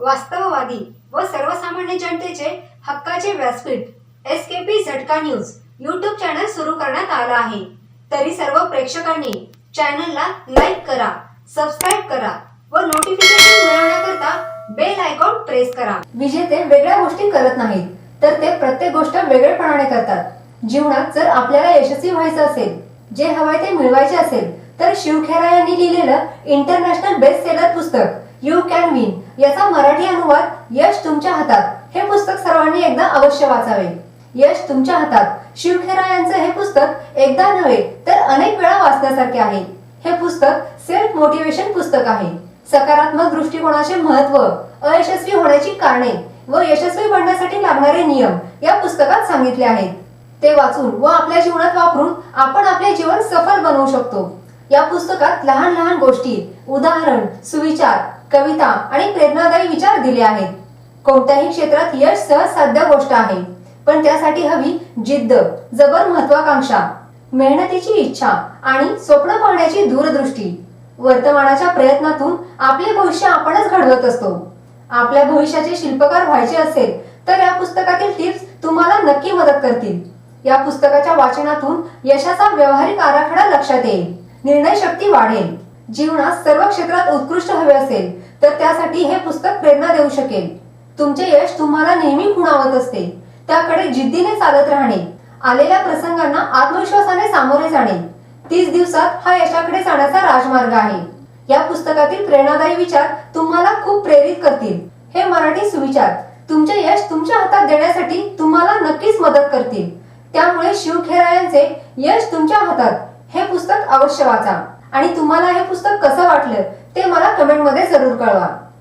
वास्तववादी व सर्वसामान्य जनतेचे हक्काचे व्यासपीठ S K P Jhatka news YouTube channel सुरू करण्यात आला आहे. तरी सर्व प्रेक्षकांनी चॅनलला लाईक करा सबस्क्राईब करा व नोटिफिकेशन मिळवण्याकरता बेल आयकॉन प्रेस करा. विजेते वेगळ्या गोष्टी करत नाहीत तर ते प्रत्येक गोष्ट वेगळेपणाने करतात. जीवनात जर आपल्याला यशस्वी व्हायचं असेल जे हवाय ते मिळवायचे असेल तर शिवखेरा यांनी लिहिलेलं इंटरनॅशनल बेस्ट सेलर पुस्तक यू कॅन विन याचा मराठी अनुवाद यश तुमच्या हातात. हे पुस्तक सर्वांनी एकदा अवश्य वाचावे. यश तुमच्या हातात. शिवखेरा यांचं हे पुस्तक एकदा नव्हे तर अनेक वेळा वाचण्यासारखे आहे. हे पुस्तक सेल्फ मोटिवेशन पुस्तक आहे. सकारात्मक दृष्टिकोनाचे महत्त्व अयशस्वी होण्याची कारणे व यशस्वी बनण्यासाठी लागणारे नियम या पुस्तकात सांगितले आहेत. ते वाचून व आपल्या जीवनात वापरून आपण आपले जीवन सफल बनवू शकतो. या पुस्तकात लहान लहान गोष्टी उदाहरण सुविचार कविता आणि प्रेरणादायी विचार दिले आहेत. कोणत्याही क्षेत्रात यश सहज साध्य गोष्ट आहे पण त्यासाठी हवी जिद्द जबर महत्वाकांक्षा मेहनतीची इच्छा आणि स्वप्न पाहण्याची दूरदृष्टी. वर्तमानाच्या प्रयत्नातून आपले भविष्य आपणच घडवत असतो. आपल्या भविष्याचे शिल्पकार व्हायचे असेल तर या पुस्तकातील टिप्स तुम्हाला नक्की मदत करतील. या पुस्तकाच्या वाचनातून यशाचा व्यावहारिक आराखडा लक्षात येईल. निर्णय शक्ती वाढेल. जीवनात सर्व क्षेत्रात उत्कृष्ट हवे असेल तर त्यासाठी हे पुस्तक प्रेरणा देऊ शकेल. तुमचे यश तुम्हाला नेहमी खुणावत असते. त्याकडे जिद्दीने चालत राहणे आलेल्या प्रसंगांना आत्मविश्वासाने सामोरे जाणे. तीस दिवसात हा यशाकडे जाण्याचा राजमार्ग आहे. या पुस्तकातील प्रेरणादायी विचार तुम्हाला खूप प्रेरित करतील. हे मराठी सुविचार तुमचे यश तुमच्या हातात देण्यासाठी तुम्हाला नक्कीच मदत करतील. त्यामुळे शिवखेरायांचे यश तुमच्या हातात. हे पुस्तक अवश्य वाचा. आणि तुम्हाला हे पुस्तक कसं वाटलं ते मला कमेंटमध्ये जरूर कळवा.